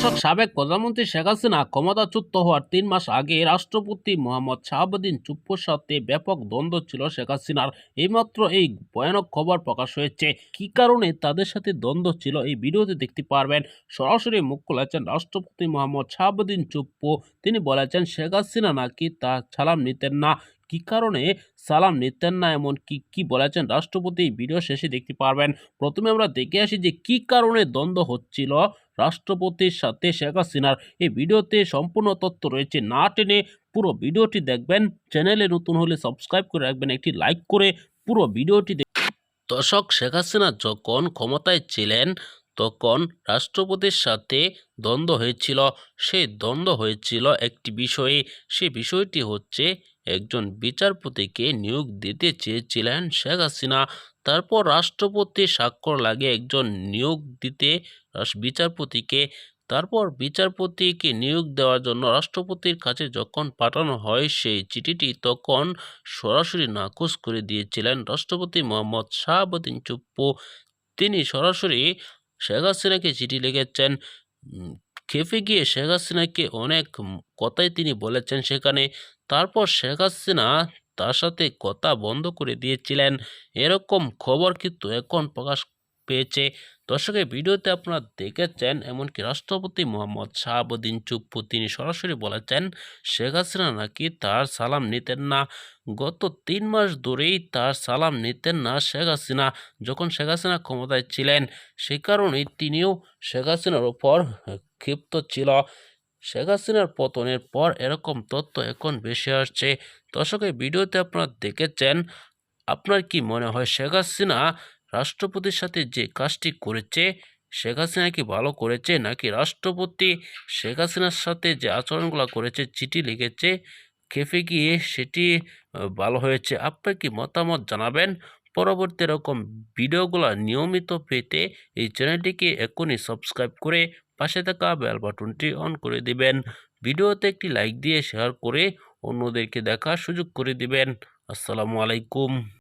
সাবেক প্রধানমন্ত্রী শেখ হাসিনা ক্ষমতাচ্যুত হওয়ার তিন মাস আগে রাষ্ট্রপতি মোহাম্মদ শাহাবুদ্দিন চুপ্পুর সাথে ব্যাপক দ্বন্দ্ব ছিল শেখ হাসিনার। এইমাত্র এই ভয়ানক খবর প্রকাশ হয়েছে। কি কারণে তাদের সাথে দ্বন্দ্ব ছিল এই ভিডিওতে দেখতে পারবেন। সরাসরি মুখ খুলেছেন রাষ্ট্রপতি মোহাম্মদ শাহাবুদ্দিন চুপ্পু। তিনি বলেছেন, শেখ হাসিনা নাকি তা সালাম নিতেন না। কি কারণে সালাম নিতেন না এমন কি কি বলেছেন রাষ্ট্রপতি? ভিডিও শেষে দেখতে পারবেন। প্রথমে আমরা দেখে আসি যে কি কারণে দ্বন্দ্ব হচ্ছিল। রাষ্ট্রপতির সাথে শেখ হাসিনার এই ভিডিওতে সম্পূর্ণ তথ্য রয়েছে। না টেনে পুরো ভিডিওটি দেখবেন। চ্যানেলে নতুন হলে সাবস্ক্রাইব করে রাখবেন। একটি লাইক করে পুরো ভিডিওটি দর্শক, শেখ হাসিনা যখন ক্ষমতায় ছিলেন, তখন রাষ্ট্রপতির সাথে দ্বন্দ্ব হয়েছিল। সেই দ্বন্দ্ব হয়েছিল একটি বিষয়ে। সে বিষয়টি হচ্ছে, একজন বিচারপতিকে নিয়োগ দিতে চেয়েছিলেন শেখ হাসিনা। তারপর রাষ্ট্রপতি স্বাক্ষর লাগে একজন নিয়োগ দিতে বিচারপতিকে। তারপর বিচারপতিকে নিয়োগ দেওয়ার জন্য রাষ্ট্রপতির কাছে যখন পাঠানো হয় সেই চিঠিটি, তখন সরাসরি নাকচ করে দিয়েছিলেন রাষ্ট্রপতি মোহাম্মদ শাহাবুদ্দিন চুপ্পু। তিনি সরাসরি শেখ হাসিনাকে চিঠি লিখেছেন। খেপে গিয়ে শেখ হাসিনাকে অনেক কথাই তিনি বলেছেন সেখানে। তারপর শেখ হাসিনা তার সাথে কথা বন্ধ করে দিয়েছিলেন। এরকম খবর কিন্তু এখন প্রকাশ পেয়েছে। দর্শকের ভিডিওতে আপনারা দেখেছেন এমনকি রাষ্ট্রপতি মোহাম্মদ শাহাবুদ্দিন চুপ্পু, তিনি সরাসরি বলেছেন, শেখ হাসিনা নাকি তার সালাম নিতেন না। গত তিন মাস ধরেই তার সালাম নিতেন না শেখ হাসিনা। যখন শেখ হাসিনা ক্ষমতায় ছিলেন, সে কারণেই তিনিও শেখ হাসিনার ওপর ক্ষিপ্ত ছিল। শেখ হাসিনার পতনের পর এরকম তথ্য এখন বেশি আসছে। দর্শকের ভিডিওতে আপনারা দেখেছেন, আপনার কি মনে হয় শেখ হাসিনা রাষ্ট্রপতির সাথে যে কাজটি করেছে, শেখ হাসিনা কি ভালো করেছে, নাকি রাষ্ট্রপতি শেখ হাসিনার সাথে যে আচরণগুলো করেছে, চিঠি লিখেছে, খেপে গিয়ে সেটি ভালো হয়েছে, আপনার কি মতামত জানাবেন? পরবর্তী এরকম ভিডিওগুলো নিয়মিত পেতে এই চ্যানেলটিকে এখনই সাবস্ক্রাইব করে পাশে থাকা বেল বাটনটি অন করে দিবেন। ভিডিওতে একটি লাইক দিয়ে শেয়ার করে অন্যদেরকে দেখার সুযোগ করে দিবেন। আসসালামু আলাইকুম।